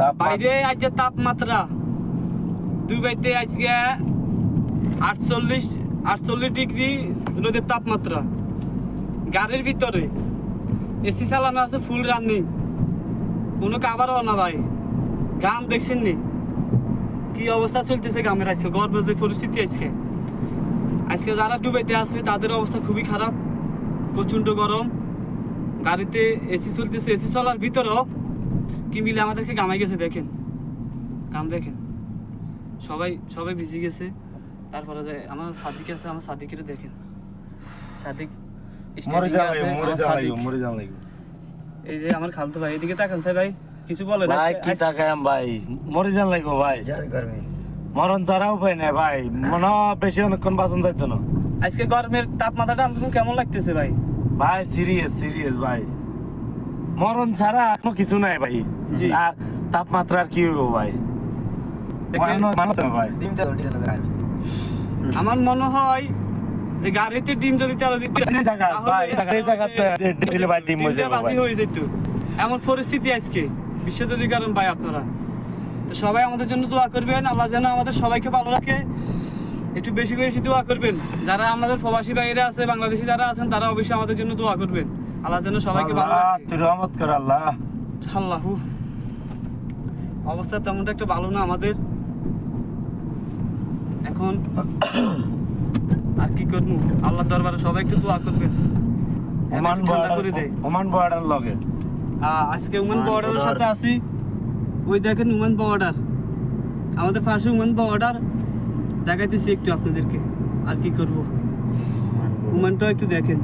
বাইরে আজকে তাপমাত্রা। দুবাইতে আজকে আটচল্লিশ আটচল্লিশ ডিগ্রি রোদের তাপমাত্রা। গাড়ির ভিতরে। এসি চালানো আছে ফুল রানিং কোনো কাবারও না ভাই। গাম দেখছেন নি? কি অবস্থা চলতেছে গ্রামের আজকে? গর্বের যে পরিস্থিতি আজকে। আজকে যারা ডুবাইতে আছে, তাদের অবস্থা খুবই খারাপ। প্রচণ্ড গরম। গাড়িতে এসি চলতেছে। এসি চলার ভিতরেও কি মিলে আমাদেরকে গামাই গেছে দেখেন। কাম দেখেন। সবাই সবাই ভিজে গেছে। তারপরে যে আমার সাদিক আছে আমার সাদিকের দেখেন। সাদিক। এই যে আমার খালতো ভাই এদিকে তাকান স্যার ভাই কিছু বলেন? ভাই কি তাকায়াম ভাই? মরে যান লাগবো ভাই। মরণ ছাড়া উপায় নেই ভাই। মনে হয় বেশি অনেকক্ষণ বাঁচন যাইতো না। আজকে গরমের তাপমাত্রাটা আপনার কেমন লাগতেছে ভাই? ভাই সিরিয়াস সিরিয়াস ভাই। মরণ ছাড়া কোনো কিছু নাই ভাই। আর তাপমাত্রা আর কি হইব ভাই? আমার মনে হয় যে গাড়িতে ডিম যদি তেল দিতে এমন পরিস্থিতি আজকে বিশ্ব যদি কারণ ভাই আপনারা। তো সবাই আমাদের জন্য দোয়া করবেন আল্লাহ যেন আমাদের সবাইকে ভালো রাখে। একটু বেশি বেশি দোয়া করবেন। যারা আমাদের প্রবাসী বাইরে আছে বাংলাদেশি যারা আছেন তারা অবশ্যই আমাদের জন্য দোয়া করবেন। আল্লাহ যেন সবাইকে ভালো তুই রহমত কর আল্লাহ। আল্লাহু অবস্থা তেমনটা একটা ভালো না আমাদের। এখন আর কি করব? আল্লাহ দরবারে সবাই একটু দোয়া করবেন। ওমান ঠান্ডা করে দেয়। বর্ডার ওমান বর্ডার লগে। আজকে উমান ওমান বর্ডারের সাথে আছি। ওই দেখেন উমান বর্ডার। আমাদের পাশে উমান বর্ডার। দেখাইতেছি একটু আপনাদেরকে। আর কি করব? উমানটাও একটু দেখেন।